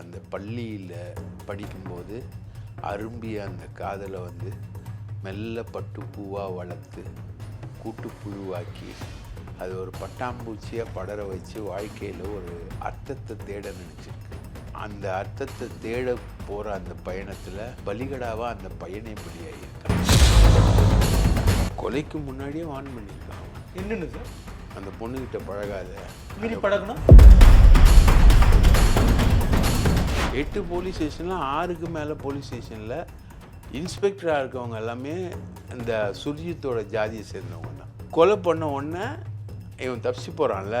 அந்த பள்ளியில் படிக்கும்போது அரும்பிய அந்த காதலை வந்து மெல்ல பட்டுப்பூவாக வளர்த்து கூட்டுப்புழுவாக்கி அது ஒரு பட்டாம்பூச்சியாக படர வச்சு வாழ்க்கையில் ஒரு அர்த்தத்தை தேட நினச்சிருக்கு. அந்த அர்த்தத்தை தேட போகிற அந்த பயணத்தில் பலிகடாவாக அந்த பையனை பலியாகியிருக்கான் கொலைக்கு முன்னாடியே வான் பண்ணியிருக்கான். என்னன்னு சார்? அந்த பொண்ணுகிட்ட பழகாத. பழகுனா? எட்டு போலீஸ் ஸ்டேஷனில் ஆறுக்கு மேலே போலீஸ் ஸ்டேஷனில் இன்ஸ்பெக்டராக இருக்கவங்க எல்லாமே இந்த சுர்ஜித்தோட ஜாதியை சேர்ந்தவங்க தான். கொலை பண்ண உடனே இவன் தப்பிச்சு போகிறான்ல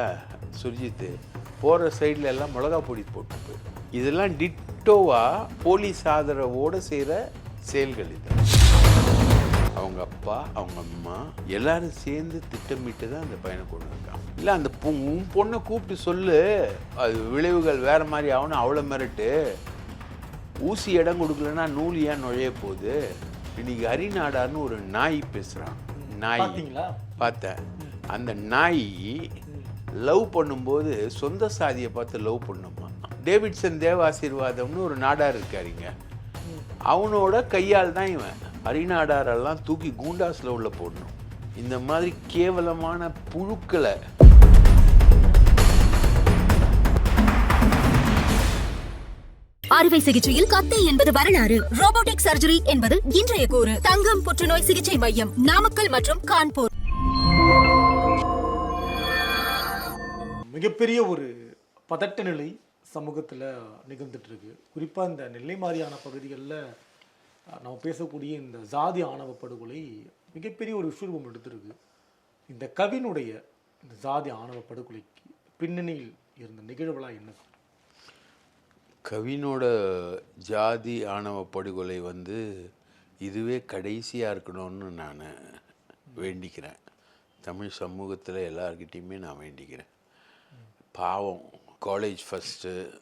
சுர்ஜித்து. போகிற சைடில் எல்லாம் மிளகா பொடி போட்டு போயிடும் இதெல்லாம் டிட்டோவாக போலீஸ் ஆதரவோடு செய்கிற செயல்கள் இது. அவங்க அப்பா அவங்க அம்மா எல்லாரும் சேர்ந்து திட்டமிட்டு தான் அந்த பையனை கொண்டு வந்தாங்க இல்லை அந்த உன் பொண்ணை கூப்பிட்டு சொல்லு. அது விளைவுகள் வேற மாதிரி ஆகணும் அவ்வளோ மிரட்டு. ஊசி இடம் கொடுக்கலன்னா நூல் ஏன் நுழைய போகுது? இன்னைக்கு ஹரிநாடார்னு ஒரு நாய் பேசுகிறான் நாய். பார்த்தேன். அந்த நாய் லவ் பண்ணும்போது சொந்த சாதியை பார்த்து லவ் பண்ணுமா? டேவிட்சன் தேவ ஆசீர்வாதம்னு ஒரு நாடார் இருக்காருங்க அவனோட கையால் தான் இவன். அரிநாடாரெல்லாம் தூக்கி கூண்டாஸில் உள்ள போடணும். இந்த மாதிரி கேவலமான புழுக்களை. அறுவை சிகிச்சையில் கத்தை என்பது வரலாறு. ரோபோட்டிக் சர்ஜரி என்பது இன்றைய கூறு. தங்கம் புற்றுநோய் சிகிச்சை மையம் நாமக்கல் மற்றும் கான்பூர். மிகப்பெரிய ஒரு பதட்ட நிலை சமூகத்தில் நிகழ்ந்துட்டு இருக்கு. குறிப்பாக இந்த நெல்லை மாதிரியான பகுதிகளில் நம்ம பேசக்கூடிய இந்த ஜாதி ஆணவ படுகொலை மிகப்பெரிய ஒரு விஸ்வரூபம் எடுத்திருக்கு. இந்த கவினுடைய இந்த ஜாதி ஆணவ படுகொலைக்கு பின்னணியில் இருந்த நிகழ்வுலாம் என்ன? கவினோட ஜாதி ஆணவ படுகொலை வந்து இதுவே கடைசியாக இருக்கணும்னு நான் வேண்டிக்கிறேன். தமிழ் சமூகத்தில் எல்லார்கிட்டேயுமே நான் வேண்டிக்கிறேன். பாவம் காலேஜ் ஃபஸ்ட்டு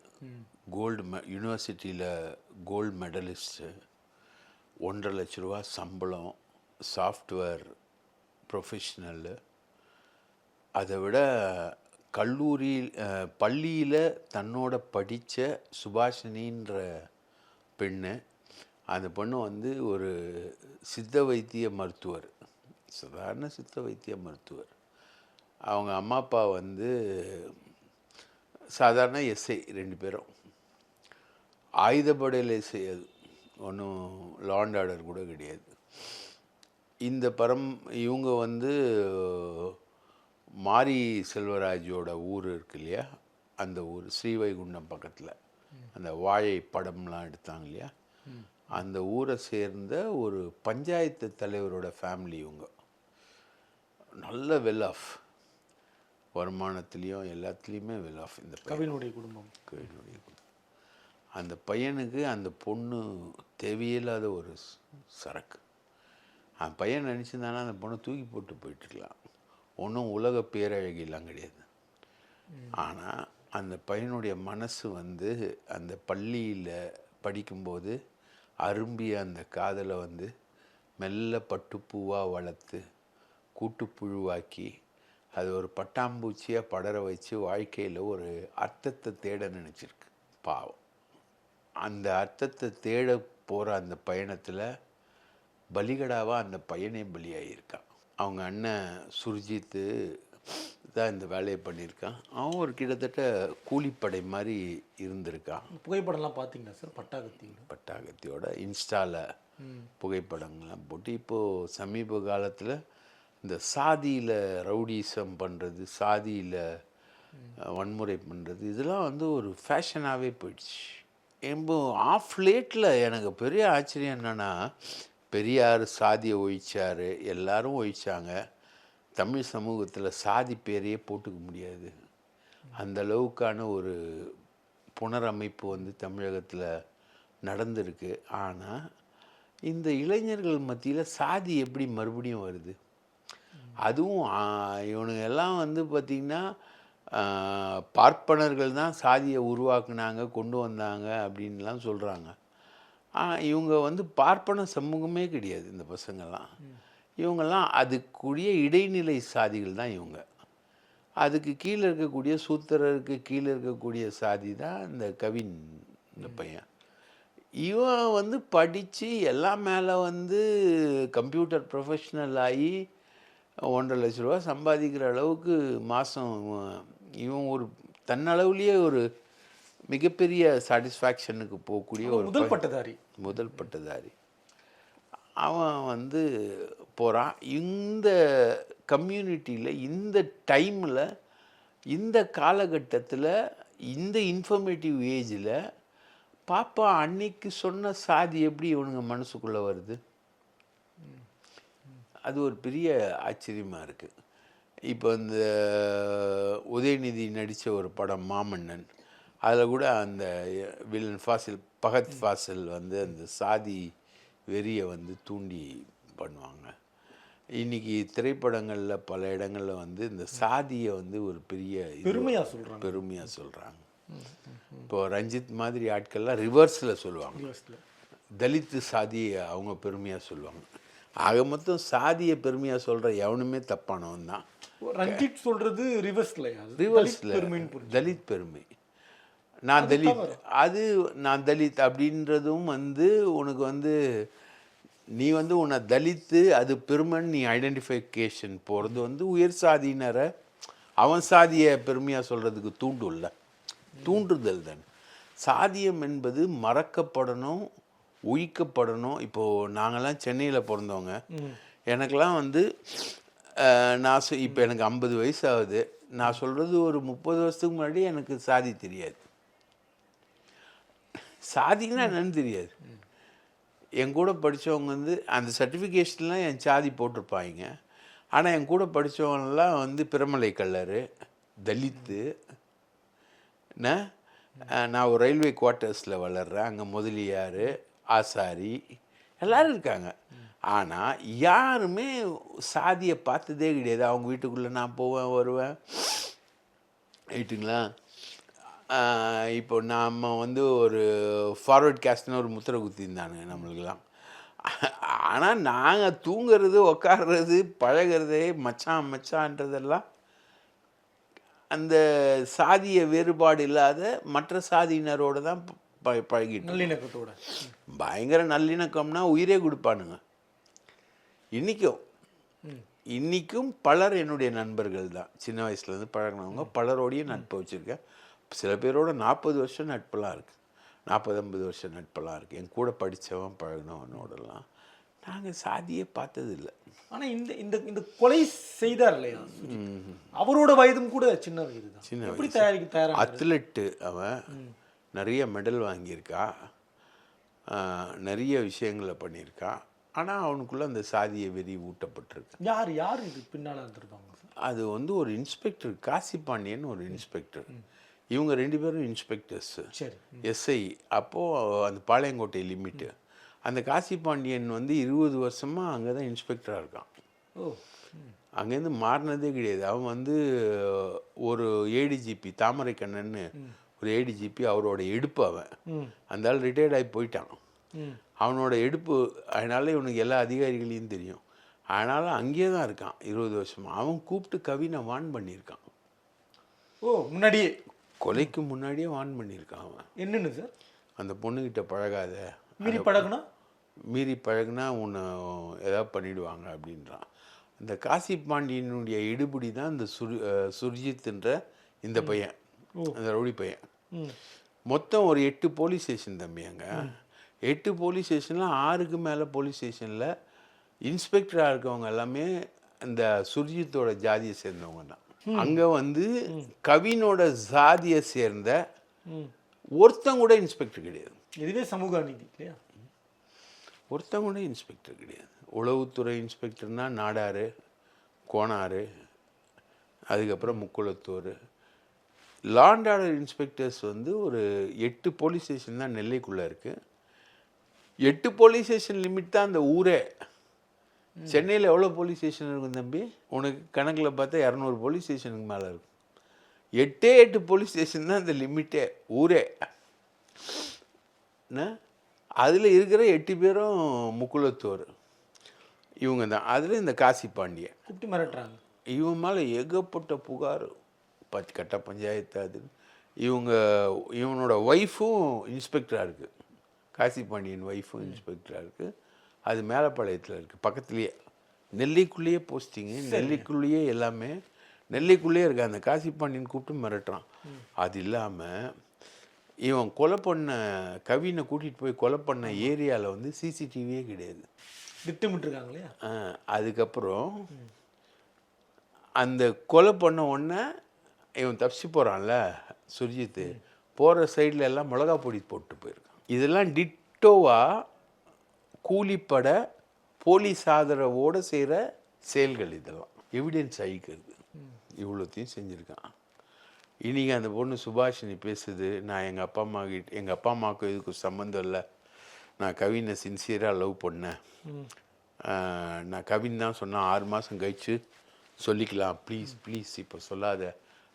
கோல்டு மெ யூனிவர்சிட்டியில் கோல்டு மெடலிஸ்ட்டு ஒன்றரை லட்ச ரூபா சம்பளம் சாஃப்ட்வேர் ப்ரொஃபஷ்னல்லு அதை விட கல்லூரி பள்ளியில் தன்னோட படித்த சுபாஷினின்ற பெண்ணு அந்த பொண்ணு வந்து ஒரு சித்த வைத்திய மருத்துவர் சாதாரண சித்த வைத்திய மருத்துவர். அவங்க அம்மா அப்பா வந்து சாதாரண எஸ்ஐ ரெண்டு பேரும். ஆயுதப்படையில் எஸ்ஐ அது. ஒன்றும் லாண்ட் ஆர்டர் கூட கிடையாது. இந்த பரம் இவங்க வந்து மாரி செல்வராஜோட ஊர் இருக்கு இல்லையா? அந்த ஊர் ஸ்ரீவைகுண்டம் பக்கத்தில். அந்த வாழை படம்லாம் எடுத்தாங்க இல்லையா? அந்த ஊரை சேர்ந்த ஒரு பஞ்சாயத்து தலைவரோட ஃபேமிலி இவங்க. நல்ல வெல் ஆஃப் வருமானத்துலேயும் எல்லாத்துலேயுமே வெல் ஆஃப் இந்த. கவினுடைய குடும்பம். கவினுடைய குடும்பம். அந்த பையனுக்கு அந்த பொண்ணு தேவையில்லாத ஒரு சரக்கு. அந்த பையன் நினச்சிருந்தானா அந்த பொண்ணை தூக்கி போட்டு போயிட்டுருக்கலாம். ஒன்றும் உலக பேரழகிலாம் கிடையாது. ஆனால் அந்த பையனுடைய மனசு வந்து அந்த பள்ளியில் படிக்கும்போது அரும்பிய அந்த காதலை வந்து மெல்ல பட்டுப்பூவாக வளர்த்து கூட்டுப்புழுவாக்கி அது ஒரு பட்டாம்பூச்சியாக படர வச்சு வாழ்க்கையில் ஒரு அர்த்தத்தை தேட நினச்சிருக்கு. பாவம். அந்த அர்த்தத்தை தேட போகிற அந்த பயணத்தில் பலிகடாவாக அந்த பையனே பலியாகியிருக்கான் அவங்க அண்ணன் சுர்ஜித்து தான் இந்த வேலையை பண்ணியிருக்கான். அவன் ஒரு கிட்டத்தட்ட கூலிப்படை மாதிரி இருந்திருக்கான். புகைப்படம்லாம் பார்த்தீங்களா சார்? பட்டாகத்தியோட? பட்டாகத்தியோட இன்ஸ்டாவில் புகைப்படங்கள்லாம் போட்டு இப்போது சமீப காலத்தில் இந்த சாதியில் ரவுடிசம் பண்ணுறது சாதியில் வன்முறை பண்ணுறது இதெல்லாம் வந்து ஒரு ஃபேஷனாகவே போயிடுச்சு. எம்போ ஆஃப் லேட்டில் எனக்கு பெரிய ஆச்சரியம் என்னென்னா பெரியார் சாதியை ஒழிச்சார் எல்லாரும் ஒழிச்சாங்க. தமிழ் சமூகத்தில் சாதி பேரையே போட்டுக்க முடியாது. அந்த அளவுக்கான ஒரு புனரமைப்பு வந்து தமிழகத்தில் நடந்திருக்கு. ஆனால் இந்த இளைஞர்கள் மத்தியில் சாதி எப்படி மறுபடியும் வருது? அதுவும் இவனுங்க எல்லாம் வந்து பார்த்திங்கன்னா பார்ப்பனர்கள் தான் சாதியை உருவாக்குனாங்க கொண்டு வந்தாங்க அப்படின்லாம் சொல்கிறாங்க இவங்க வந்து பார்ப்பன சமூகமே கிடையாது இந்த பசங்கள்லாம். இவங்கெல்லாம் அதுக்குரிய இடைநிலை சாதிகள் தான் இவங்க. அதுக்கு கீழே இருக்கக்கூடிய சூத்திரருக்கு கீழே இருக்கக்கூடிய சாதி தான் இந்த கவின் இந்த பையன். இவன் வந்து படித்து எல்லாம் மேலே வந்து கம்ப்யூட்டர் ப்ரொஃபஷ்னல் ஆகி ஒன்றரை லட்ச ரூபா சம்பாதிக்கிற அளவுக்கு மாதம் இவன் ஒரு தன்னளவுலேயே ஒரு மிகப்பெரிய சாட்டிஸ்ஃபேக்ஷனுக்கு போகக்கூடிய ஒரு முதல் பட்டதாரி முதல் பட்டதாரி அவன் வந்து போகிறான் இந்த கம்யூனிட்டியில் இந்த டைமில் இந்த காலகட்டத்தில் இந்த இன்ஃபர்மேட்டிவ் ஏஜில் பாப்பா அன்னைக்கு சொன்ன சாதி எப்படி இவனுங்க மனசுக்குள்ளே வருது? அது ஒரு பெரிய ஆச்சரியமாக இருக்குது இப்போ இந்த உதயநிதி நடித்த ஒரு படம் மாமன்னன் அதில் கூட அந்த வில்லன் ஃபாசில் பகத் ஃபாசில் வந்து அந்த சாதி வெறியை வந்து தூண்டி பண்ணுவாங்க. இன்னைக்கு திரைப்படங்களில் பல இடங்களில் வந்து இந்த சாதியை வந்து ஒரு பெரிய இது- பெருமையா சொல்றாங்க. பெருமையாக சொல்கிறாங்க இப்போ ரஞ்சித் மாதிரி ஆட்கள்லாம் ரிவர்ஸில் சொல்லுவாங்க. தலித்து சாதியை அவங்க பெருமையாக சொல்லுவாங்க. ஆக மொத்தம் சாதியை பெருமையாக சொல்கிற எவனுமே தப்பானவன் தான். ரஞ்சித் சொல்றது ரிவர்ஸில் புரிஞ்சு தலித் பெருமை. நான் தலித். அது நான் தலித் அப்படின்றதும் வந்து உனக்கு வந்து நீ வந்து உன்னை தலித்து அது பெருமைன்னு நீ ஐடென்டிஃபிகேஷன் போகிறது வந்து உயர் சாதியினரை அவன் சாதியை பெருமையாக சொல்கிறதுக்கு தூண்டும்ல தூண்டுதல் தான். சாதியம் என்பது மறக்கப்படணும் ஒழிக்கப்படணும் இப்போது நாங்கள்லாம் சென்னையில் பிறந்தவங்க. எனக்கெல்லாம் வந்து நான் சொ இப்போ எனக்கு ஐம்பது வயசு ஆகுது நான் சொல்கிறது ஒரு முப்பது வருஷத்துக்கு முன்னாடி எனக்கு சாதி தெரியாது. சாதின்னா என்னன்னு தெரியாது. என் கூட படித்தவங்க வந்து அந்த சர்டிஃபிகேஷன்லாம் என் சாதி போட்டிருப்பாங்க. ஆனால் என் கூட படித்தவங்கலாம் வந்து பிரமலை கல்லர் தலித்து நான் ஒரு ரயில்வே குவார்ட்டர்ஸில் வளர்கிறேன் அங்கே முதலியார் ஆசாரி எல்லோரும் இருக்காங்க. ஆனால் யாருமே சாதியை பார்த்ததே கிடையாது. அவங்க வீட்டுக்குள்ளே நான் போவேன் வருவேன். ரைட்டுங்களா இப்போ நாம் வந்து ஒரு ஃபார்வர்ட் கேஸ்ட்னு ஒரு முத்திரை குத்திருந்தானுங்க நம்மளுக்கெல்லாம். ஆனால் நாங்கள் தூங்குறது உக்காடுறது பழகிறது மச்சான் மச்சான்றதெல்லாம் அந்த சாதிய வேறுபாடு இல்லாத மற்ற சாதியினரோட தான் பழகிட்டு நல்லிணக்கத்தோட. பயங்கர நல்லிணக்கம்னா உயிரே கொடுப்பானுங்க. இன்றைக்கும் இன்றைக்கும் பலர் என்னுடைய நண்பர்கள் தான் சின்ன வயசுலேருந்து பழகினவங்க பலரோடையும் நட்பு வச்சுருக்கேன். சில பேரோட நாற்பது வருஷம் நட்பெல்லாம் இருக்குது நாற்பது ஐம்பது வருஷம் நட்பெல்லாம் இருக்குது என் கூட படித்தவன் பழகினவனோடலாம். நாங்கள் சாதியே பார்த்ததில்ல. ஆனா இந்த இந்த இந்த கொலை செய்தார் இல்லையா? அவரோட வயதும் கூட சின்ன வயது தான். சின்ன எப்படி தயாரிக்க தயாரா அத்லெட்டு அவன் நிறைய மெடல் வாங்கியிருக்கா. நிறைய விஷயங்களை பண்ணியிருக்கா. ஆனால் அவனுக்குள்ளே அந்த சாதிய வெறி ஊட்டப்பட்டிருக்கு. யார் யார் இது பின்னால இருந்திருக்காங்க அது வந்து ஒரு இன்ஸ்பெக்டர் காசி பாண்டியன் ஒரு இன்ஸ்பெக்டர். இவங்க ரெண்டு பேரும் இன்ஸ்பெக்டர்ஸு. சரி. எஸ்ஐ அப்போது அந்த பாளையங்கோட்டை லிமிட்டு. அந்த காசி பாண்டியன் வந்து இருபது வருஷமாக அங்கே தான் இன்ஸ்பெக்டராக இருக்கான் அங்கேருந்து மாறினதே கிடையாது. அவன் வந்து ஒரு ஏடிஜிபி தாமரை கண்ணன்னு ஒரு ஏடிஜிபி அவரோட எடுப்பு அவன். அந்த ஆள் ரிட்டையர்ட் ஆகி போயிட்டான். அவனோட எடுப்பு அதனால இவனுக்கு எல்லா அதிகாரிகளையும் தெரியும். அதனால அங்கேயே தான் இருக்கான் இருபது வருஷமா. அவன் கூப்பிட்டு கவினை வான் பண்ணியிருக்கான். ஓ முன்னாடியே? கொலைக்கு முன்னாடியே வான் பண்ணியிருக்கான் அவன். என்னன்னு சார்? அந்த பொண்ணுக்கிட்ட பழகாத. மீறி பழகுனா? மீறி பழகுனா உன்னை ஏதாவது பண்ணிடுவாங்க அப்படின்றான். இந்த காசி பாண்டியனுடைய எடுபடி தான் இந்த சுர் அஹ் சுர்ஜித்ன்ற இந்த பையன் அந்த ரவுடி பையன். மொத்தம் ஒரு எட்டு போலீஸ் ஸ்டேஷன் தம்பி அங்கே. எட்டு போலீஸ் ஸ்டேஷனில் ஆறுக்கு மேலே போலீஸ் ஸ்டேஷனில் இன்ஸ்பெக்டராக இருக்கவங்க எல்லாமே இந்த சுர்ஜித்தோட ஜாதியை சேர்ந்தவங்க தான். அங்கே வந்து கவினோட ஜாதியை சேர்ந்த ம். ஒருத்தன் கூட இன்ஸ்பெக்டர் கிடையாது. இதுவே சமூக அநீதி இல்லையா? ஒருத்தன் கூட இன்ஸ்பெக்டர் கிடையாது. உளவுத்துறை இன்ஸ்பெக்டர்னா நாடாறு கோனாறு அதுக்கப்புறம் முக்குளத்தூர். லாண்ட் ஆர்டர் இன்ஸ்பெக்டர்ஸ் வந்து ஒரு எட்டு போலீஸ் ஸ்டேஷன் தான் நெல்லைக்குள்ளே இருக்குது எட்டு போலீஸ் ஸ்டேஷன் லிமிட் தான் அந்த ஊரே. சென்னையில் எவ்வளோ போலீஸ் ஸ்டேஷன் இருக்கும் தம்பி? உனக்கு கணக்கில் பார்த்தா இரநூறு போலீஸ் ஸ்டேஷனுக்கு மேலே இருக்கும். எட்டே எட்டு போலீஸ் ஸ்டேஷன் தான் இந்த லிமிட்டே ஊரே. அதில் இருக்கிற எட்டு பேரும் முக்குளத்தூர். இவங்க தான். அதில் இந்த காசி பாண்டியன். கூப்பிட்டு மிரட்டுறாங்க. இவன் மேலே ஏகப்பட்ட புகார். பத்து கட்ட பஞ்சாயத்து அது. இவங்க இவனோட ஒய்ஃபும் இன்ஸ்பெக்டராக இருக்குது காசி பாண்டியன் ஒய்ஃபும் இன்ஸ்பெக்டராக இருக்குது அது மேலப்பாளையத்தில் இருக்குது பக்கத்துலேயே. நெல்லிக்குள்ளேயே போஸ்டிங்கு நெல்லிக்குள்ளேயே எல்லாமே. நெல்லிக்குள்ளேயே இருக்கு. அந்த காசி பாண்டியன் கூப்பிட்டு மிரட்டுறான். அது இல்லாமல் இவன் கொலை பண்ண கவினை கூட்டிகிட்டு போய் கொலை பண்ண ஏரியாவில் வந்து சிசிடிவியே கிடையாது. திட்டமிட்டுருக்காங்க இல்லையா ஆ, அதுக்கப்புறம் அந்த கொலை பண்ண உடனே இவன் தப்பிச்சு போகிறான்ல சுர்ஜித்து. போகிற சைடில் எல்லாம் மிளகா பொடி போட்டு போயிருக்கான் இதெல்லாம் டிட்டோவாக கூலிப்பட போலீஸ் ஆதரவோடு செய்கிற செயல்கள் இதெல்லாம். எவிடன்ஸ் ஆகிக்கிறது. இவ்வளோத்தையும் செஞ்சுருக்கான். இன்றைக்கி அந்த பொண்ணு சுபாஷினி பேசுது. நான் எங்கள் அப்பா அம்மா கிட்ட எங்கள் அப்பா அம்மாவுக்கும் இதுக்கு சம்மந்தம் இல்லை. நான் கவினை சின்சியராக லவ் பண்ணேன். நான் கவின் தான் சொன்னேன். ஆறு மாதம் கழிச்சு சொல்லிக்கலாம். ப்ளீஸ் ப்ளீஸ் இப்போ சொல்லாத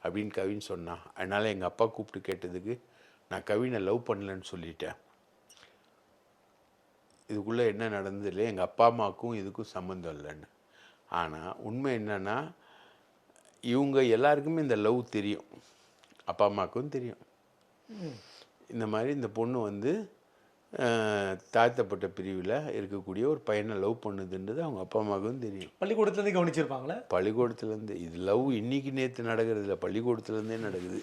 அப்படின்னு கவின் சொன்னான். அதனால் எங்கள் அப்பா கூப்பிட்டு கேட்டதுக்கு நான் கவினை லவ் பண்ணலன்னு சொல்லிட்டேன். இதுக்குள்ளே என்ன நடந்தது இல்லை எங்கள் அப்பா அம்மாவுக்கும் இதுக்கும் சம்மந்தம் இல்லைன்னு. ஆனால் உண்மை என்னன்னா இவங்க எல்லாருக்குமே இந்த லவ் தெரியும். அப்பா அம்மாவுக்கும் தெரியும். இந்த மாதிரி இந்த பொண்ணு வந்து தாழ்த்தப்பட்ட பிரிவில் இருக்கக்கூடிய ஒரு பையனை லவ் பண்ணுதுன்றது அவங்க அப்பா அம்மாவுக்கும் தெரியும். பள்ளிக்கூடத்துலேருந்து கவனிச்சிருப்பாங்களே? பள்ளிக்கூடத்துலேருந்து. இது லவ் இன்னைக்கு நேற்று நடக்கிறது இல்லை பள்ளிக்கூடத்துலேருந்தே நடக்குது.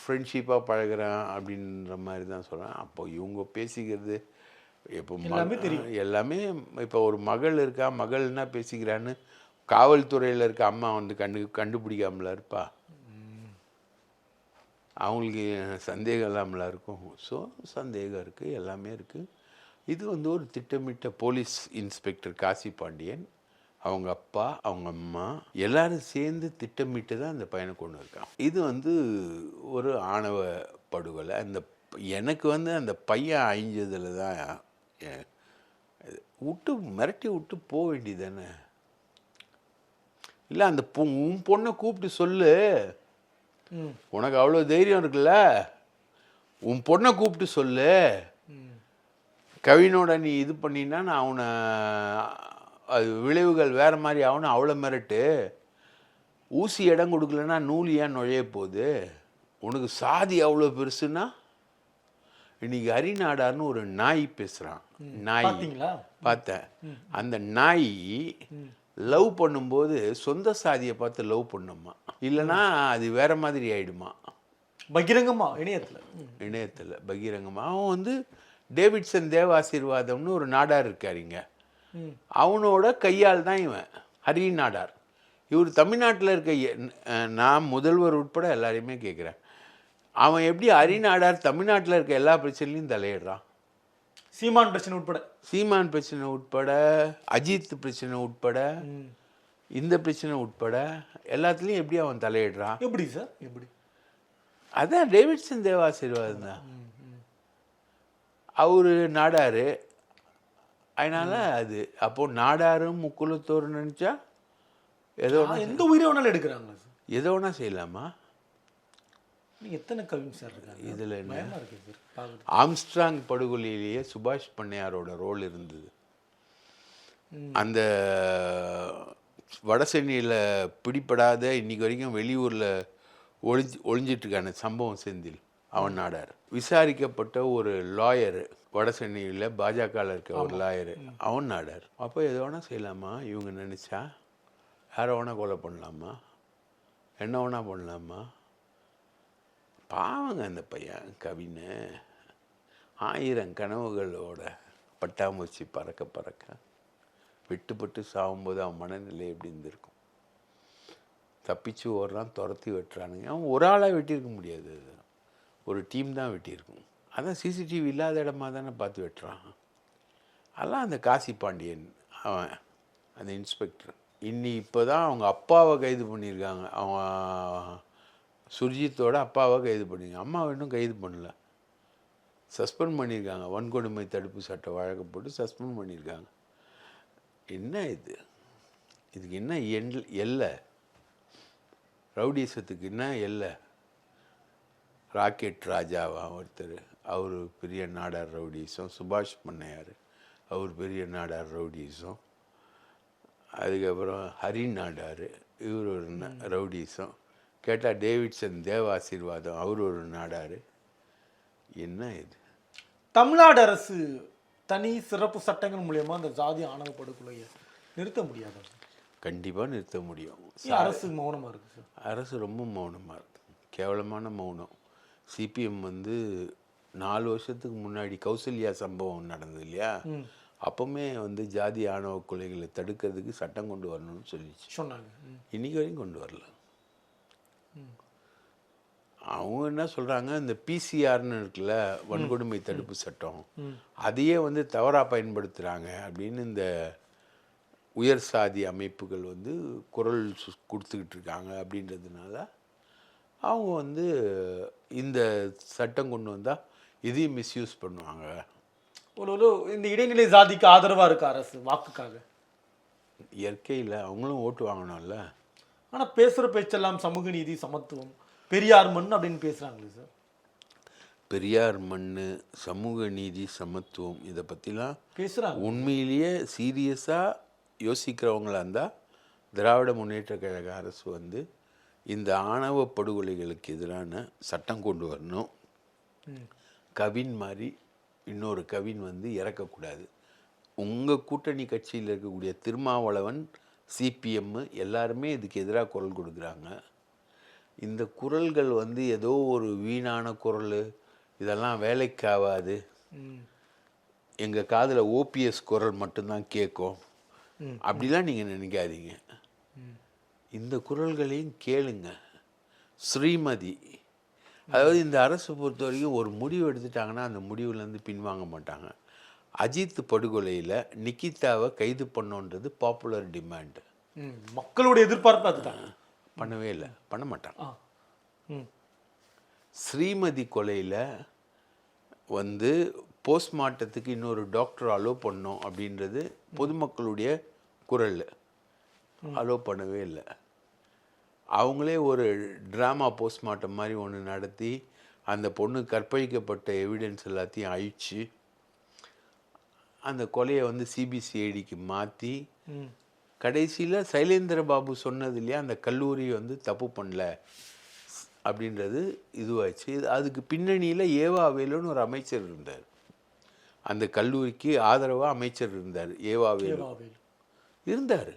ஃப்ரெண்ட்ஷிப்பாக பழகுறான் அப்படின்ற மாதிரி தான் சொல்கிறேன் அப்போ இவங்க பேசிக்கிறது இப்போ எல்லாமே தெரியும். எல்லாமே இப்போ ஒரு மகள் இருக்கா? மகள்னா பேசிக்கிறான்னு காவல்துறையில் இருக்க அம்மா வந்து கண்டு கண்டுபிடிக்காமல இருப்பா? அவங்களுக்கு சந்தேகம் இல்லாமல இருக்கும். ஸோ சந்தேகம் இருக்குது எல்லாமே இருக்குது இது வந்து ஒரு திட்டமிட்ட போலீஸ் இன்ஸ்பெக்டர் காசி பாண்டியன் அவங்க அப்பா அவங்க அம்மா எல்லாரும் சேர்ந்து திட்டமிட்டு தான் அந்த பையனை கொண்டு இருக்கான் இது வந்து ஒரு ஆணவ படுகொலை அந்த எனக்கு வந்து அந்த பையன் அழிஞ்சதில் தான் விட்டு மிரட்டி விட்டு போக வேண்டியதானே இல்லை அந்த பொ உன் பொண்ணை கூப்பிட்டு சொல்லு. உனக்கு அவ்வளோ தைரியம் இருக்குல்ல? உன் பொண்ணை கூப்பிட்டு சொல்லு. கவினோட நீ இது பண்ணினா நான் அவனை அது விளைவுகள் வேற மாதிரி ஆகணும் அவ்வளோ மிரட்டு. ஊசி இடம் கொடுக்கலன்னா நூல் ஏன் நுழைய போகுது? உனக்கு சாதி அவ்வளோ பெருசுன்னா? இன்னைக்கு ஹரிநாடார்னு ஒரு நாய் பேசுகிறான் நாய். பார்த்தேன். அந்த நாய் லவ் பண்ணும்போது சொந்த சாதியை பார்த்து லவ் பண்ணுமா இல்லைன்னா அது வேற மாதிரி ஆயிடுமா. பகிரங்கமா இணையத்துல. இணையத்தில் பகிரங்கமாக அவன் வந்து டேவிட்சன் தேவாசீர்வாதம்னு ஒரு நாடார் இருக்காருங்க அவனோட கையால் தான் இவன் ஹரி நாடார். இவர் தமிழ்நாட்டில் இருக்க நான் முதல்வர் உட்பட எல்லாரையுமே கேட்குறேன் அவன் எப்படி ஹரி நாடார் தமிழ்நாட்டில் இருக்க எல்லா பிரச்சனையும் தலையிடுறான்? சீமான் பிரச்சனை உட்பட. சீமான் பிரச்சனை உட்பட அஜித் பிரச்சனை உட்பட. இந்த பிரச்சனை உட்பட எல்லாத்துலேயும் எப்படி அவன் தலையிடுறான்? எப்படி சார் எப்படி? அதான் டேவிட்சன் தேவாசீர்வாதம் தான். அவரு நாடாரு. அதனால அது அப்போ நாடாரும் முக்குலத்தோர் நினச்சா ஏதோ ஆ, எந்த உயிரை வேணாலும் எடுக்கிறாங்களா சார் எதோ ஒன்றா செய்யலாமா? எத்தனை கவிஞர் சார் இருக்காங்க? இதுல என்ன? பயமா இருக்கு சார் பார்க்குறது ஆம்ஸ்ட்ராங் படுகொலையிலேயே சுபாஷ் பண்ணையாரோட ரோல் இருந்தது. அந்த வடசென்னையில் பிடிபடாத இன்னைக்கு வரைக்கும் வெளியூரில் ஒளிஞ்சு ஒளிஞ்சிட்டு இருக்கான சம்பவம் செந்தில் அவன் நாடார். விசாரிக்கப்பட்ட ஒரு லாயரு வடசென்னையில் பாஜகவில் இருக்க ஒரு லாயரு அவன் நாடார். அப்போ எது வேணால் செய்யலாமா? இவங்க நினச்சா? யாரை வேணால் கொலை பண்ணலாமா? என்ன வேணால் பண்ணலாமா? பாவங்க அந்த பையன் கவின்னு. ஆயிரம் கனவுகளோட பட்டாம்பூச்சி பறக்க பறக்க விட்டுப்பட்டு சாகும்போது அவன் மனநிலை எப்படி இருந்திருக்கும்? தப்பிச்சு ஓடுறான் துரத்தி வெட்டுறானுங்க. அவன் ஒரு ஆளாக வெட்டியிருக்க முடியாது அது. ஒரு டீம் தான் வெட்டியிருக்கும். அதான் சிசிடிவி இல்லாத இடமா தானே பார்த்து வெட்டுறான். அதெல்லாம் அந்த காசி பாண்டியன் அவன் அந்த இன்ஸ்பெக்டர். இன்னி இப்போ தான் அவங்க அப்பாவை கைது பண்ணியிருக்காங்க. அவன் சுர்ஜித்தோட அப்பாவை கைது பண்ணியிருக்காங்க அம்மாவை இன்னும் கைது பண்ணல. சஸ்பெண்ட் பண்ணியிருக்காங்க. வன்கொடுமை தடுப்பு சட்ட வழக்கு போட்டு சஸ்பெண்ட் பண்ணியிருக்காங்க. என்ன இது? இதுக்கு என்ன எல் எல்லை? ரவுடிசத்துக்கு என்ன எல்லை? ராக்கெட் ராஜாவா ஒருத்தர். அவர் பெரிய நாடார் ரவுடிசம். சுபாஷ் பண்ணையார். அவர் பெரிய நாடார் ரவுடிசம். அதுக்கப்புறம் ஹரி நாடார் இவர் ஒரு ரவுடிசம். கேட்டால் டேவிட்சன் தேவ ஆசீர்வாதம் அவர் ஒரு நாடார். என்ன இது? தமிழ்நாடு அரசு தனி சிறப்பு சட்டங்கள் மூலியமா அந்த ஜாதி ஆணவ படுகொலையை நிறுத்த முடியாது? கண்டிப்பாக நிறுத்த முடியும். அரசு மௌனமா இருக்கு சார்? அரசு ரொம்ப மௌனமாக இருக்கு. கேவலமான மௌனம். சிபிஎம் வந்து நாலு வருஷத்துக்கு முன்னாடி கௌசல்யா சம்பவம் நடந்தது இல்லையா? அப்பவுமே வந்து ஜாதி ஆணவ கொலைகளை தடுக்கிறதுக்கு சட்டம் கொண்டு வரணும்னு சொல்லிச்சு. சொன்னாங்க. ம். இன்னைக்கு வரையும் கொண்டு வரல. அவங்க என்ன சொல்கிறாங்க இந்த பிசிஆர்னு இருக்குல்ல வன்கொடுமை தடுப்பு சட்டம். அதையே வந்து தவறாக பயன்படுத்துகிறாங்க அப்படின்னு இந்த உயர் சாதி அமைப்புகள் வந்து குரல் சு- கொடுத்துக்கிட்டு இருக்காங்க அப்படின்றதுனால அவங்க வந்து இந்த சட்டம் கொண்டு வந்தால் இதையும் மிஸ்யூஸ் பண்ணுவாங்க. ஒரு ஒரு இந்த இடைநிலை ஜாதிக்கு ஆதரவா இருக்கு அரசு வாக்குக்காக? இயற்கையில் அவங்களும் ஓட்டு வாங்கணும்ல. ஆனா பேசுற பேச்செல்லாம் சமூக நீதி சமத்துவம். பெரியார் மண் அப்படின்னு பேசுறாங்களே சார். பெரியார் மண் சமூக நீதி சமத்துவம் இதை பற்றிலாம் பேசுறாங்க. உண்மையிலேயே சீரியஸாக யோசிக்கிறவங்களா இருந்தால் திராவிட முன்னேற்ற கழக அரசு வந்து இந்த ஆணவ படுகொலைகளுக்கு எதிரான சட்டம் கொண்டு வரணும். கவின் மாதிரி இன்னொரு கவின் வந்து இறக்கக்கூடாது. உங்கள் கூட்டணி கட்சியில் இருக்கக்கூடிய திருமாவளவன் சிபிஎம் எல்லாருமே இதுக்கு எதிராக குரல் கொடுக்குறாங்க. இந்த குரல்கள் வந்து ஏதோ ஒரு வீணான குரல் இதெல்லாம் வேலைக்கு ஆகாது. எங்கள் காதில் ஓபிஎஸ் குரல் மட்டும்தான் கேட்கும். அப்படிலாம் நீங்கள் நினைக்காதீங்க. இந்த குரல்களையும் கேளுங்க. ஸ்ரீமதி. அதாவது இந்த அரசு பொறுத்த வரைக்கும் ஒரு முடிவு எடுத்துட்டாங்கன்னா அந்த முடிவுலேருந்து பின்வாங்க மாட்டாங்க. அஜித் படுகொலையில் நிக்கிதாவை கைது பண்ணோன்றது பாப்புலர் டிமாண்ட். மக்களுடைய எதிர்பார்ப்பு அதுதான். பண்ணவே இல்லை பண்ண மாட்டாங்க ஸ்ரீமதி கொலையில் வந்து போஸ்ட்மார்ட்டத்துக்கு இன்னொரு டாக்டர் அலோ பண்ணோம் அப்படின்றது பொதுமக்களுடைய குரல். அலோ பண்ணவே இல்லை. அவங்களே ஒரு ட்ராமா போஸ்ட்மார்ட்டம் மாதிரி ஒன்று நடத்தி அந்த பொண்ணு கற்பழிக்கப்பட்ட எவிடன்ஸ் எல்லாத்தையும் அழிச்சு அந்த கொலையை வந்து சிபிசிஐடிக்கு மாற்றி கடைசியில் சைலேந்திர பாபு சொன்னது இல்லையா அந்த கல்லூரி வந்து தப்பு பண்ணல அப்படின்றது இதுவாச்சு இது- அதுக்கு பின்னணியில் ஏவா வேலுன்னு ஒரு அமைச்சர் இருந்தார். அந்த கல்லூரிக்கு ஆதரவாக அமைச்சர் இருந்தார் ஏவா வேலு. இருந்தார்.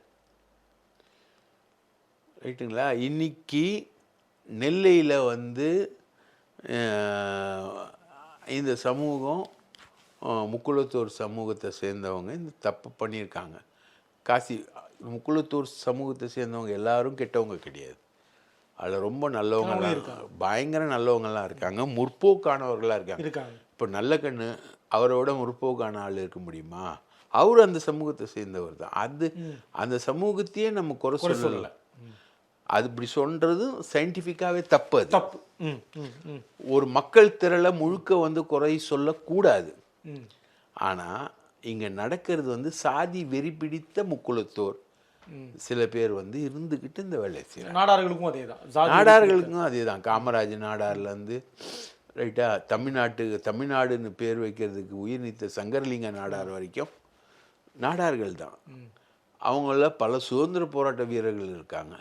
ரைட்டுங்களா? இன்னைக்கு நெல்லையில் வந்து இந்த சமூகம் முக்குளத்தூர் சமூகத்தை சேர்ந்தவங்க இந்த தப்பு பண்ணியிருக்காங்க. காசி முக்குளத்தூர் சமூகத்தை சேர்ந்தவங்க எல்லாரும் கெட்டவங்க கிடையாது. அதில் ரொம்ப நல்லவங்க பயங்கர நல்லவங்கலாம் இருக்காங்க. முற்போக்கானவர்களாக இருக்காங்க. இருக்காங்க. இப்போ நல்ல கண்ணு அவரோட முற்போக்கான ஆள் இருக்க முடியுமா? அவர் அந்த சமூகத்தை சேர்ந்தவர் தான். அது அந்த சமூகத்தையே நம்ம குறை சொல்லலை. அது இப்படி சொல்றதும் சயின்டிஃபிக்காகவே தப்பு அது. தப்பு. ஒரு மக்கள் திரளை முழுக்க வந்து குறை சொல்லக்கூடாது. ஆனால் இங்கே நடக்கிறது வந்து சாதி வெறி பிடித்த முக்குளத்தோர். சில பேர் வந்து இருந்துக்கிட்டு இந்த வேலையை செய்கிறாங்க நாடார்களுக்கும் அதே தான். நாடார்களுக்கும் அதே தான். காமராஜ் நாடார்லேருந்து ரைட்டா தமிழ்நாட்டு தமிழ்நாடுன்னு பேர் வைக்கிறதுக்கு உயிர் நீத்த சங்கரலிங்க நாடார் வரைக்கும் நாடார்கள் தான். அவங்கள பல சுதந்திர போராட்ட வீரர்கள் இருக்காங்க.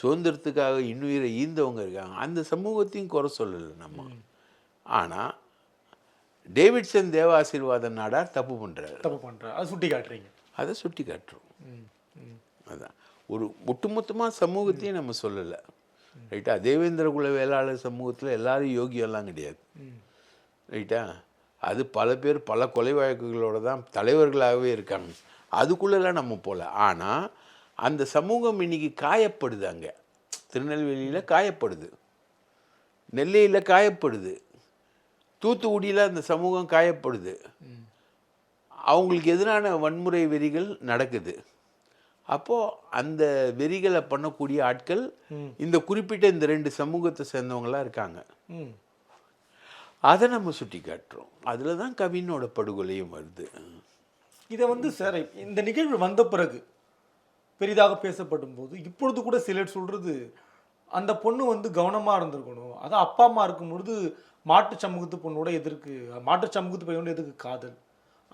சுதந்திரத்துக்காக இன்னுயிரை ஈந்தவங்க இருக்காங்க. அந்த சமூகத்தையும் குறை சொல்லலை நம்ம. ஆனால் டேவிட்சன் தேவாசீர்வாதன் நாடார் தப்பு பண்ணுறாரு தப்பு பண்ற அது சுட்டி காட்டுறீங்க. அதை சுட்டி காட்டுறோம். அதான். ஒரு ஒட்டுமொத்தமாக சமூகத்தையும் நம்ம சொல்லலை. ரைட்டா? தேவேந்திர குல வேளாளர் சமூகத்தில் எல்லாரும் யோகியெல்லாம் கிடையாது. ரைட்டா? அது பல பேர் பல கொலை வழக்குகளோட தான் தலைவர்களாகவே இருக்காங்க. அதுக்குள்ளெல்லாம் நம்ம போகல. ஆனால் அந்த சமூகம் இன்னைக்கு காயப்படுது அங்கே. திருநெல்வேலியில் காயப்படுது. நெல்லையில் காயப்படுது. தூத்துக்குடியில் அந்த சமூகம் காயப்படுது. அவங்களுக்கு எதிரான வன்முறை வெறிகள் நடக்குது. அப்போது அந்த வெறிகளை பண்ணக்கூடிய ஆட்கள் இந்த குறிப்பிட்ட இந்த ரெண்டு சமூகத்தை சேர்ந்தவங்களாம் இருக்காங்க. அதை நம்ம சுட்டி காட்டுறோம் அதில் தான் கவினோட படுகொலையும் வருது. இதை வந்து சார் இந்த நிகழ்வு வந்த பிறகு பெரிதாக பேசப்படும் போது இப்பொழுது கூட சிலர் சொல்றது அந்த பொண்ணு வந்து கவனமா இருந்திருக்கணும். அதான் அப்பா அம்மா இருக்கும் பொழுது மாட்டு சமூகத்து பொண்ணோட எதற்கு மாட்டு சமூகத்து பையனோட எதுக்கு காதல்.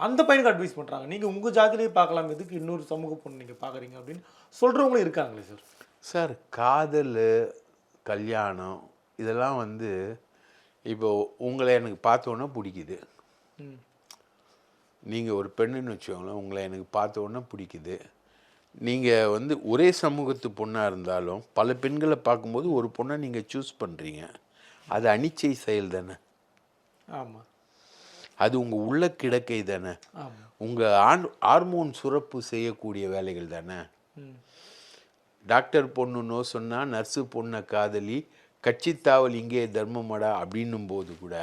அந்த பையனுக்கு அட்வைஸ் பண்றாங்க. நீங்க உங்க ஜாதியிலே பார்க்கலாம் எதுக்கு இன்னொரு சமூக பொண்ணு நீங்க பாக்குறீங்க அப்படின்னு சொல்றவங்களும் இருக்காங்களே சார் சார் காதல் கல்யாணம் இதெல்லாம் வந்து இப்போ உங்களை எனக்கு பார்த்தோன்னே பிடிக்குது. நீங்கள் ஒரு பெண்ணுன்னு வச்சுக்கோங்களேன் உங்களை எனக்கு பார்த்த உடனே பிடிக்குது. நீங்கள் வந்து ஒரே சமூகத்து பொண்ணாக இருந்தாலும் பல பெண்களை பார்க்கும்போது ஒரு பொண்ணை நீங்கள் சூஸ் பண்ணுறீங்க அது அனிச்சை செயல் தானே? ஆமாம் அது உங்கள் உள்ள கிடக்கை தானே? உங்கள் ஆன் ஹார்மோன் சுரப்பு செய்யக்கூடிய வேலைகள் தானே? டாக்டர் பொண்ணுன்னோ சொன்னால் நர்ஸு பொண்ணை காதலி கட்சித்தாவல் இங்கே தர்மமடா அப்படின்னும் போது கூட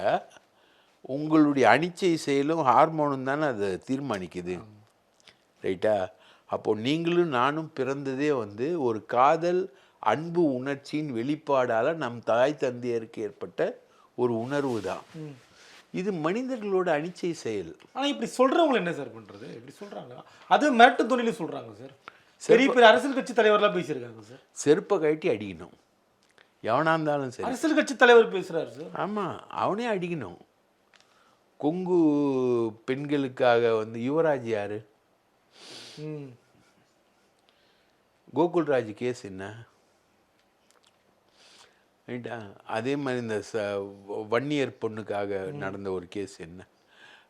உங்களுடைய அனிச்சை செயலும் ஹார்மோனும் தானே அதை தீர்மானிக்குது. ரைட்டா? அப்போ நீங்களும் நானும் பிறந்ததே வந்து ஒரு காதல் அன்பு உணர்ச்சியின் வெளிப்பாடால் நம் தாய் தந்தையருக்கு ஏற்பட்ட ஒரு உணர்வு தான். இது மனிதர்களோட அனிச்சை செயல். ஆனால் இப்படி சொல்கிறவங்க என்ன சார் பண்ணுறது இப்படி சொல்கிறாங்க அது மிரட்டு துணியில சொல்கிறாங்க சார். பெரிய பெரிய அரசியல் கட்சி தலைவர்லாம் பேசியிருக்காங்க சார். செருப்பை கழட்டி அடிக்கணும். எவனா இருந்தாலும் சரி. அரசியல் கட்சி தலைவர் பேசுகிறாரு சார். ஆமாம் அவனே அடிக்கணும். கொங்கு பெண்களுக்காக வந்து யுவராஜ் யாரு? கோகுல்ராஜ் கேஸ் என்ன? ரைட்டா? அதே மாதிரி இந்த ச வன்னியர் பொண்ணுக்காக நடந்த ஒரு கேஸ் என்ன?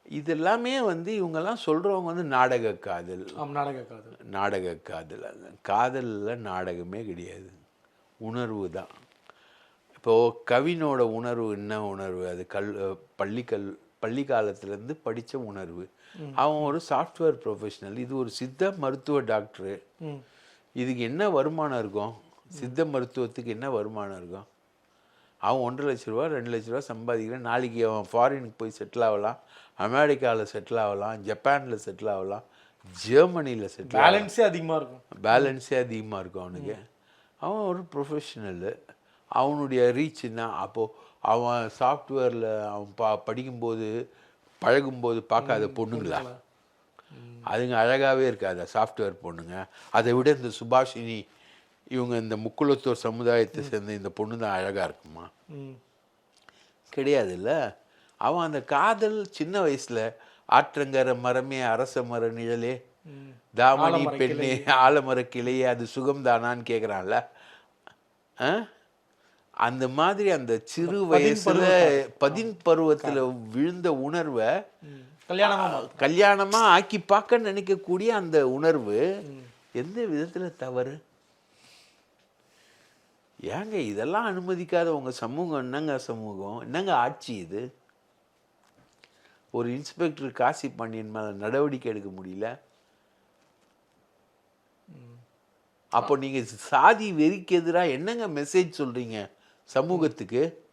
இதெல்லாமே வந்து இவங்கெல்லாம் சொல்கிறவங்க வந்து நாடக காதல். நாடக காதல். நாடக காதல். அது காதலில் நாடகமே கிடையாது. உணர்வு தான். இப்போது கவினோட உணர்வு என்ன உணர்வு? அது கல் பள்ளிக்கல் பள்ளி காலத்துலேருந்து படித்த உணர்வு. அவன் ஒரு சாஃப்ட்வேர் ப்ரொஃபஷனல். இது ஒரு சித்த மருத்துவ டாக்டரு. இதுக்கு என்ன வருமானம் இருக்கும்? சித்த மருத்துவத்துக்கு என்ன வருமானம் இருக்கும்? அவன் ஒன்றரை லட்ச ரூபா ரெண்டு லட்ச ரூபா சம்பாதிக்கிறான். நாளைக்கு அவன் ஃபாரினுக்கு போய் செட்டில் ஆகலாம். அமெரிக்காவில் செட்டில் ஆகலாம். ஜப்பானில் செட்டில் ஆகலாம். ஜெர்மனியில் செட்டில் பேலன்ஸே அதிகமாக இருக்கும். பேலன்ஸே அதிகமாக இருக்கும் அவனுக்கு. அவன் ஒரு ப்ரொஃபஷனலு அவனுடைய ரீச் என்ன? அப்போது அவன் சாஃப்ட்வேரில் அவன் பா படிக்கும்போது பழகும்போது பார்க்காத பொண்ணுங்களா? அதுங்க அழகாகவே இருக்காது சாஃப்ட்வேர் பொண்ணுங்க. அதை விட இந்த சுபாஷினி இவங்க இந்த முக்குளத்தூர் சமுதாயத்தை சேர்ந்த இந்த பொண்ணு தான் அழகாக இருக்குமா? ம். கிடையாதுல்ல. அவன் அந்த காதல் சின்ன வயசுல ஆற்றங்கர மரமே அரச மர நிழலே. தாமணி பெண்ணே ஆலமர கிளையே அது சுகம்தானான்னு கேட்குறான்ல ஆ? அந்த மாதிரி அந்த சிறு வயசுல பதின் பருவத்துல விழுந்த உணர்வை ம். கல்யாணமாக கல்யாணமா ஆக்கி பார்க்க நினைக்கக்கூடிய அந்த உணர்வு எந்த விதத்துல தவறு? ஏங்க இதெல்லாம் அனுமதிக்காத உங்க சமூகம் என்னங்க சமூகம்? என்னங்க ஆட்சி இது? ஒரு இன்ஸ்பெக்டர் காசி பாண்டியன் மேல நடவடிக்கை எடுக்க முடியல? அப்போ நீங்க சாதி வெறிக்கு எதிராக என்னங்க மெசேஜ் சொல்றீங்க சமூகத்துக்கு?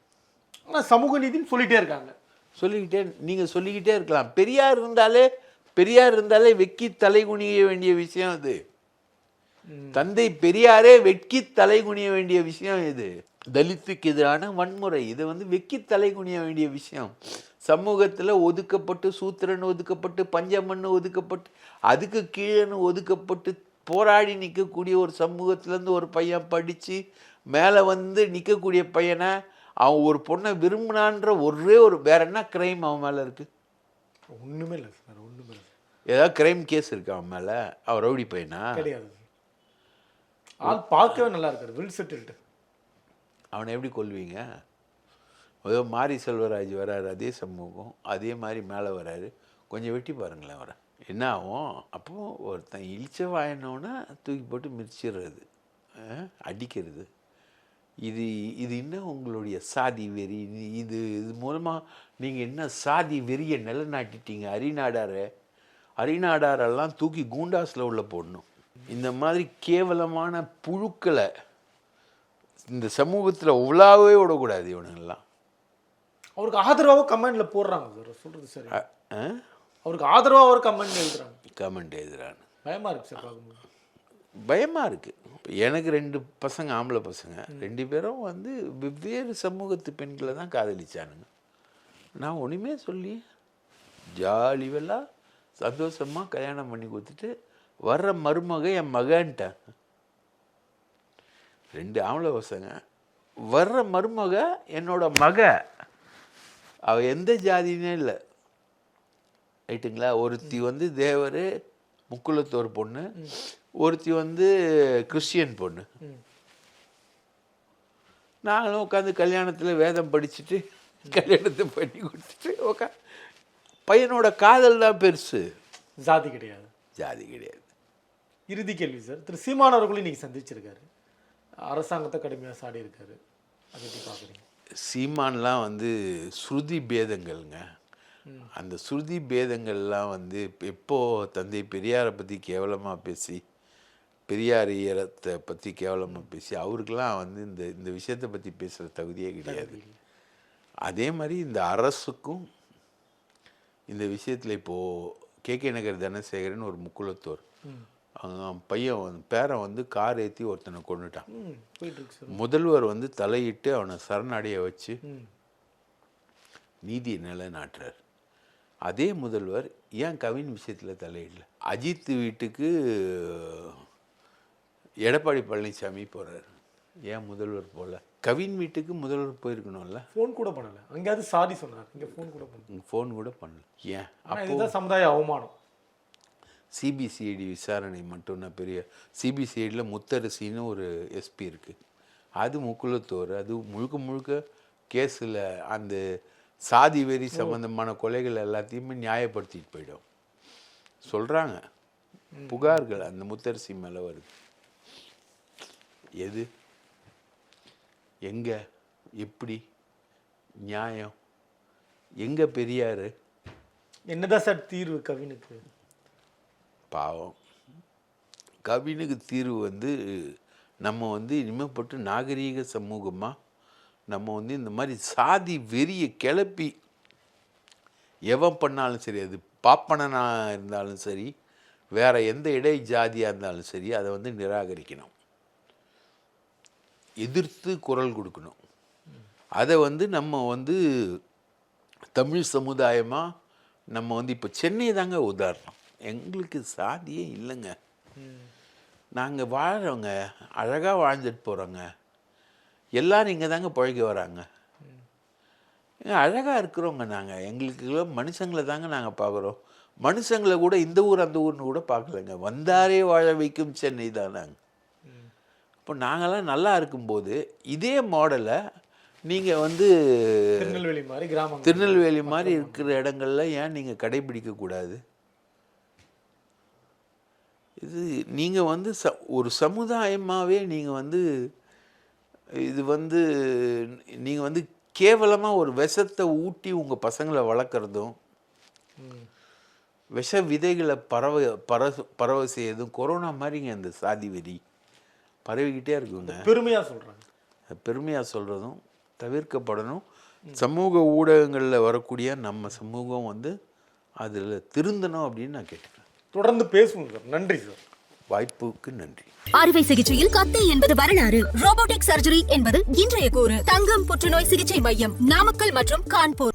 ஆனால் சமூக நீதின்னு சொல்லிட்டே இருக்காங்க. சொல்லிக்கிட்டே நீங்க சொல்லிக்கிட்டே இருக்கலாம். பெரியார் இருந்தாலே பெரியார் இருந்தாலே வெக்கி தலை குனிய வேண்டிய விஷயம் அது. தந்தை பெரியாரே வெட்கி தலை குனிய வேண்டிய விஷயம் இது. தலித்துக்கு எதிரான வன்முறை. இது வந்து வெக்கி தலை குனிய வேண்டிய விஷயம். சமூகத்துல ஒதுக்கப்பட்டு சூத்திரன் ஒதுக்கப்பட்டு பஞ்சமண்ணு ஒதுக்கப்பட்டு அதுக்கு கீழேன்னு ஒதுக்கப்பட்டு போராடி நிற்கக்கூடிய ஒரு சமூகத்துல இருந்து ஒரு பையன் படிச்சு மேலே வந்து நிற்கக்கூடிய பையனை அவன் ஒரு பொண்ணை விரும்பினான்ற ஒரே ஒரு வேற என்ன கிரைம் அவன் மேலே இருக்கு? ஒன்றுமே இல்லை சார் ஒன்றுமே இல்லை ஏதாவது கிரைம் கேஸ் இருக்கு அவன் மேலே? அவன் ரவுடி பையனா? கிடையாது ஆள் பார்க்கவே நல்லா இருக்காரு வில் செட்டில்டு அவனை எப்படி கொள்வீங்க ஏதோ மாரி செல்வராஜ் வராரு அதே சமூகம் அதே மாதிரி மேலே வராரு. கொஞ்சம் வெட்டி பாருங்களேன் வர என்ன ஆகும்? அப்போது ஒருத்தன் இழிச்ச வாயினோன்னா தூக்கி போட்டு மிதிச்சிடுறது. அடிக்கிறது. இது இது என்ன உங்களுடைய சாதி வெறி? இது இது இது மூலமாக நீங்கள் என்ன சாதி வெறியை நிலநாட்டிட்டீங்க? அரிநாடாரை. அரிநாடாரெல்லாம் தூக்கி கூண்டாஸில் உள்ள போடணும். இந்த மாதிரி கேவலமான புழுக்களை இந்த சமூகத்தில் உலாவே விடக்கூடாது இவனுங்கெல்லாம். அவருக்கு ஆதரவாக கமெண்ட்ல போடுறாங்க சார் சொல்றது சரி. அவருக்கு ஆதரவாக அவர் கமெண்ட் எழுதுறாங்க. கமெண்ட் எழுதுறான்னு பயமா இருக்கு சார் பார்க்கும்போது. பயமாக இருக்குது எனக்கு ரெண்டு பசங்க ஆம்பளை பசங்க. ரெண்டு பேரும் வந்து வெவ்வேறு சமூகத்து பெண்களை தான் காதலிச்சானுங்க. நான் ஒன்றுமே சொல்லி ஜாலிவெல்லாம் சந்தோஷமாக கல்யாணம் பண்ணி கொடுத்துட்டு வர்ற மருமக என் மகன்ட்டேன் ரெண்டு ஆம்பளை பசங்க. வர்ற மருமக என்னோட மக. அவ எந்த ஜாதினே இல்லை. ரைட்டுங்களா? ஒருத்தி வந்து தேவர் முக்குலத்தோர் பொண்ணு. ஒருத்தி வந்து கிறிஸ்டியன் பொண்ணு. நாங்களும் உட்காந்து கல்யாணத்தில் வேதம் படிச்சுட்டு கல்யாணத்தை பண்ணி கொடுத்துட்டு உக்கா பையனோட காதல் தான் பெருசு. ஜாதி கிடையாது. ஜாதி கிடையாது. இறுதி கேள்வி சார். திரு சீமான் அவர்களும் இன்னைக்கு சந்திச்சிருக்காரு. அரசாங்கத்தை கடுமையாக சாடி இருக்காரு அதை எப்படி பார்க்குறீங்க? சீமான்லாம் வந்து ஸ்ருதி பேதங்கள்ங்க. அந்த ஸ்ருதி பேதங்கள்லாம் வந்து எப்போ தந்தை பெரியாரை பற்றி கேவலமாக பேசி பெரியார் ஈரத்தை பற்றி கேவலமாக பேசி அவருக்கெல்லாம் வந்து இந்த இந்த விஷயத்தை பற்றி பேசுகிற தகுதியே கிடையாது. அதே மாதிரி இந்த அரசுக்கும் இந்த விஷயத்தில் இப்போது கே கே நகர் தனசேகரன் ஒரு முக்குலத்தோர் பையன் பேரன் வந்து கார் ஏற்றி ஒருத்தனை கொண்டுட்டான் முதல்வர் வந்து தலையிட்டு அவனை சரணடைய வச்சு நீதியை நிலைநாட்டுறார். அதே முதல்வர் ஏன் கவின் விஷயத்தில் தலையிடல? அஜித் வீட்டுக்கு எடப்பாடி பழனிசாமி போகிறார் ஏன் முதல்வர் போகல கவின் வீட்டுக்கு முதல்வர் போயிருக்கணும்ல? ஃபோன் கூட பண்ணல. அங்கேயாவது சாரி சொன்னார். இங்கே ஃபோன் கூட பண்ணல. ஃபோன் கூட பண்ணல. ஏன்? இதுதான் சமுதாய அவமானம். சிபிசிஐடி விசாரணை மட்டும்னா பெரிய சிபிசிஐடியில் முத்தரசின்னு ஒரு எஸ்பி இருக்குது அது முக்குலத்தோர் அது முழுக்க முழுக்க கேஸில் அந்த சாதி வெறி சம்பந்தமான கொலைகள் எல்லாத்தையுமே நியாயப்படுத்திட்டு போயிடும். சொல்கிறாங்க புகார்கள் அந்த முத்தரசி மேலே வருது. எது? எங்கே? எப்படி? நியாயம்? எங்கே பெரியார்? என்னதான் சார் தீர்வு கவினுக்கு? பாவம். கவினுக்கு தீர்வு வந்து நம்ம வந்து இனிமேப்பட்டு நாகரீக சமூகமாக நம்ம வந்து இந்த மாதிரி சாதி வெறியை கிளப்பி எவன் பண்ணாலும் சரி அது பாப்பனனாக இருந்தாலும் சரி வேற எந்த இடை ஜாதியாக இருந்தாலும் சரி அதை வந்து நிராகரிக்கணும். எதிர்த்து குரல் கொடுக்கணும். அதை வந்து நம்ம வந்து தமிழ் சமுதாயமாக நம்ம வந்து இப்போ சென்னை தாங்க உதாரணம். எங்களுக்கு சாதியே இல்லைங்க. நாங்கள் வாழ்கிறோங்க அழகாக வாழ்ந்துட்டு போகிறோங்க எல்லாரும் இங்கே தாங்க பழகி வராங்க. அழகாக இருக்கிறோங்க நாங்கள் எங்களுக்கு மனுஷங்களை தாங்க நாங்கள் பார்க்குறோம். மனுஷங்களை கூட இந்த ஊர் அந்த ஊர்னு கூட பார்க்கலங்க. வந்தாரே வாழ வைக்கும் சென்னை தான் நாங்கள் இப்போ நாங்களாம் நல்லா இருக்கும்போது இதே மாடலை நீங்கள் வந்து திருநெல்வேலி மாதிரி கிராமம் திருநெல்வேலி மாதிரி இருக்கிற இடங்கள்ல ஏன் நீங்கள் கடைபிடிக்கக்கூடாது இது நீங்கள் வந்து ச ஒரு சமுதாயமாகவே நீங்கள் வந்து இது வந்து நீங்கள் வந்து கேவலமாக ஒரு விஷத்தை ஊட்டி உங்கள் பசங்களை வளர்க்குறதும். விஷ விதைகளை பரவ பர பரவ செய்யறதும் கொரோனா மாதிரிங்க இந்த சாதி வெறி. பரவிக்கிட்டே இருக்குங்க பெருமையா சொல்றாங்க. பெருமையாக சொல்கிறதும் தவிர்க்கப்படணும். சமூக ஊடகங்களில் வரக்கூடிய நம்ம சமூகம் வந்து அதில் திருந்தணும் அப்படின்னு நான் கேட்டுக்கிறேன். தொடர்ந்து பேசுவோம் சார். நன்றி சார். வாய்ப்புக்கு நன்றி. அறுவை சிகிச்சையில் கத்தை என்பது வரலாறு. ரோபோட்டிக் சர்ஜரி என்பது இன்றைய கூறு. தங்கம் புற்றுநோய் சிகிச்சை மையம் நாமக்கல் மற்றும் கான்பூர்.